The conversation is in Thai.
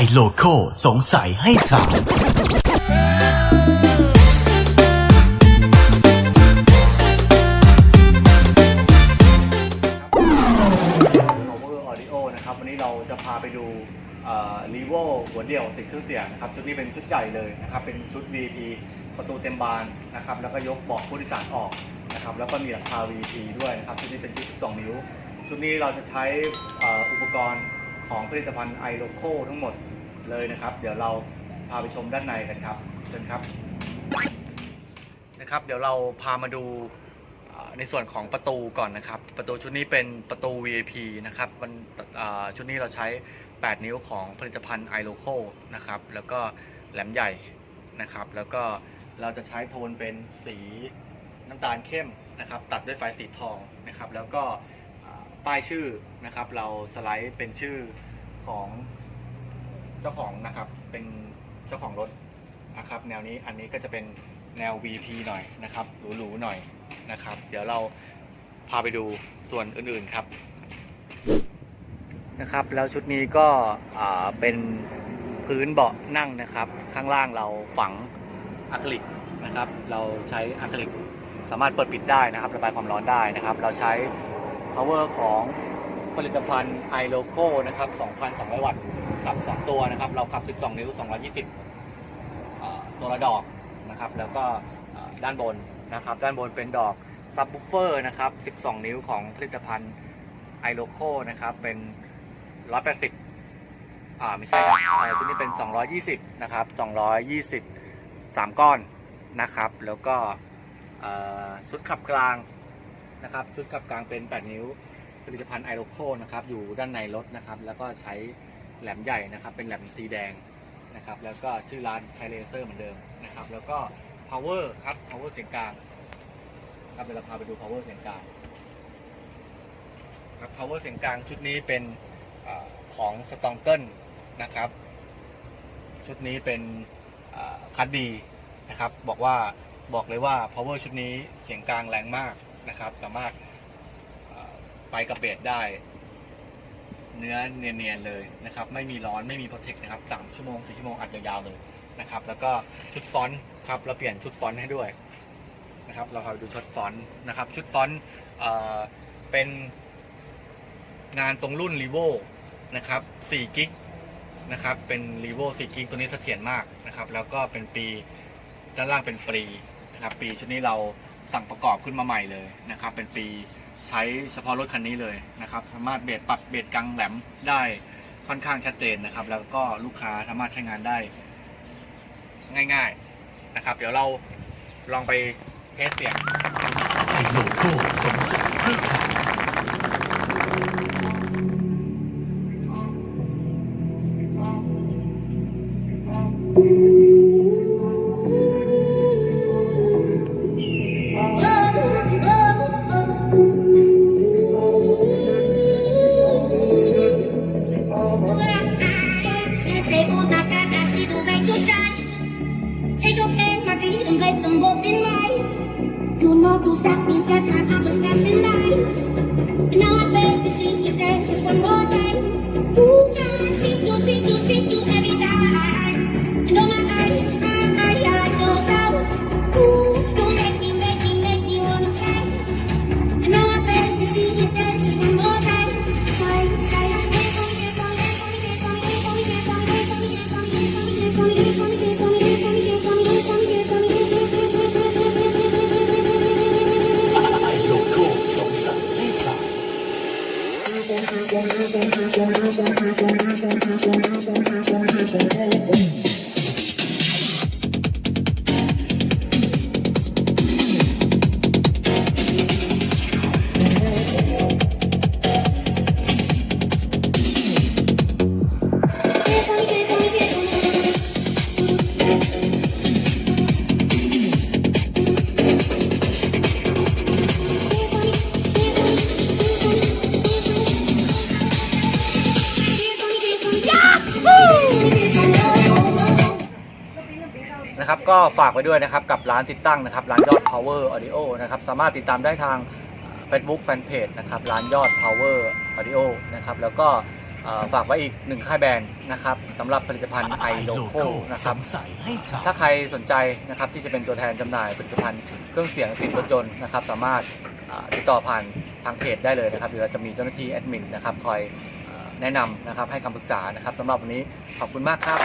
ไอโลโคสงสัยให้ถามนะครับวันนี้เราจะพาไปดูรีโวหัวเดี่ยวติดเครื่องเสียงนะครับชุดนี้เป็นชุดใหญ่เลยนะครับเป็นชุด VIP ประตูเต็มบานนะครับแล้วก็ยกเบาะผู้โดยสารออกนะครับแล้วก็มีหลังคา VIP ด้วยนะครับชุดนี้เป็นชุด 12 นิ้ว ชุดนี้เราจะใช้อุปกรณ์ ของผลิตภัณฑ์ไอโลโคทั้งหมดเลยนะครับ เดี๋ยวเราพาไปชมด้านในกันครับเชิญครับนะครับ เดี๋ยวเราพามาดูในส่วนของประตูก่อนนะครับ ประตูชุดนี้เป็นประตู VIP นะครับมันชุดนี้เราใช้ 8 นิ้วของผลิตภัณฑ์ไอโลโคนะครับแล้วก็แหลมใหญ่นะครับ แล้วก็เราจะใช้โทนเป็นสีน้ำตาลเข้มนะครับ ตัดด้วยไฟสีทองนะครับ แล้วก็ ป้ายชื่อนะครับ เราสไลด์เป็นชื่อของเจ้าของนะครับ เป็นเจ้าของรถนะครับแนวนี้อันนี้ก็จะเป็นแนว VP หน่อยนะครับหรูๆหน่อยนะครับ เดี๋ยวเราพาไปดูส่วนอื่นๆครับนะครับ แล้วชุดนี้ก็เป็นพื้นเบาะนั่งนะครับ ข้างล่างเราฝังอะคริลิกนะครับ เราใช้อะคริลิกสามารถเปิดปิดได้นะครับ ระบายความร้อนได้นะครับ เราใช้ power ของผลิตภัณฑ์ i l o c o นะครับ 2,200 วัตต์ขับ 2 ตัวนะครับ เราขับ 12 นิ้ว 220 ตัวละดอกนะครับ แล้วก็ด้านบนนะครับ ด้านบนเป็นดอกซับบูเฟอร์นะครับ 12 นิ้วของผลิตภัณฑ์ i l o c o นะครับ เป็น 180 อ่า ไม่ใช่ตัวนี้เป็น 220 นะครับ 220 3 ก้อนนะครับ แล้วก็ชุดขับกลาง นะครับชุดกับกลางเป็น 8 นิ้ว ผลิตภัณฑ์ไอโรโคนะครับอยู่ด้านในรถนะครับแล้วก็ใช้แหลมใหญ่นะครับเป็นแหลมสีแดงนะครับแล้วก็ชื่อร้านไทเลเซอร์เหมือนเดิมนะครับแล้วก็พาวเวอร์ครับพาวเวอร์เสียงกลางครับเดี๋ยวเราพาไปดูพาวเวอร์เสียงกลางครับพาวเวอร์เสียงกลางชุดนี้เป็นอของสตองเกิลนะครับชุดนี้เป็นคัดดีนะครับบอกว่าบอกเลยว่า power ชุดนี้เสียงกลางแรงมาก นะครับ สามารถไปกับเบสได้ เนื้อเนียนๆเลยนะครับ ไม่มีร้อนไม่มีโปรเทคนะครับสามชั่วโมงสี่ชั่วโมงอัดยาวๆเลยนะครับ แล้วก็ชุดฟอนต์ครับเราเปลี่ยนชุดฟอนต์ให้ด้วยนะครับ เราพาไปดูชุดฟอนต์นะครับ ชุดฟอนต์เป็นงานตรงรุ่น r e v o นะครับ4กิกนะครับ เป็นรีโวซีกิกตัวนี้เสถียรมากนะครับ แล้วก็เป็นปีด้านล่างเป็นปรีนะครับ ปีชุดนี้เรา สั่งประกอบขึ้นมาใหม่เลยนะครับ เป็นปีใช้เฉพาะรถคันนี้เลยนะครับ สามารถเบรดปรับเบรดกลางแหลมได้ค่อนข้างชัดเจนนะครับ แล้วก็ลูกค้าสามารถใช้งานได้ ง่ายๆนะครับ เดี๋ยวเราลองไปเทสเสียง stable knock that See the way you shine. Take your hand, my dear, and place them both in mine. You know you stopped me that time I was passing by. And now I Oh, oh, oh, oh, oh, oh, oh, oh, oh, oh, oh, oh, oh, oh, oh, นะครับก็ฝากไว้ด้วยนะครับกับร้านติดตั้งนะครับร้านยอด power audio นะครับสามารถติดตามได้ทาง Facebook Fanpage นะครับร้านยอด power audio นะครับแล้วก็อ่าฝากไว้อีกหนึ่งค่ายแบรนด์นะครับสำหรับผลิตภัณฑ์ไอไอโลโลโก้โก้นะคสรับงสัยให้ถามถ้าใครสนใจนะครับที่จะเป็นตัวแทนจำหน่ายผลิตภัณฑ์เครื่องเสียงติดรถยนต์นะครับสามารถอ่าติดต่อผ่านทางเพจได้เลยนะครับเดี๋ยวเราจะมีเจ้าหน้าที่แอดมินนะครับคอยเอ่อแนะนำนะครับให้คำปรึกษานะครับสำหรับวันนี้ขอบคุณมากครับ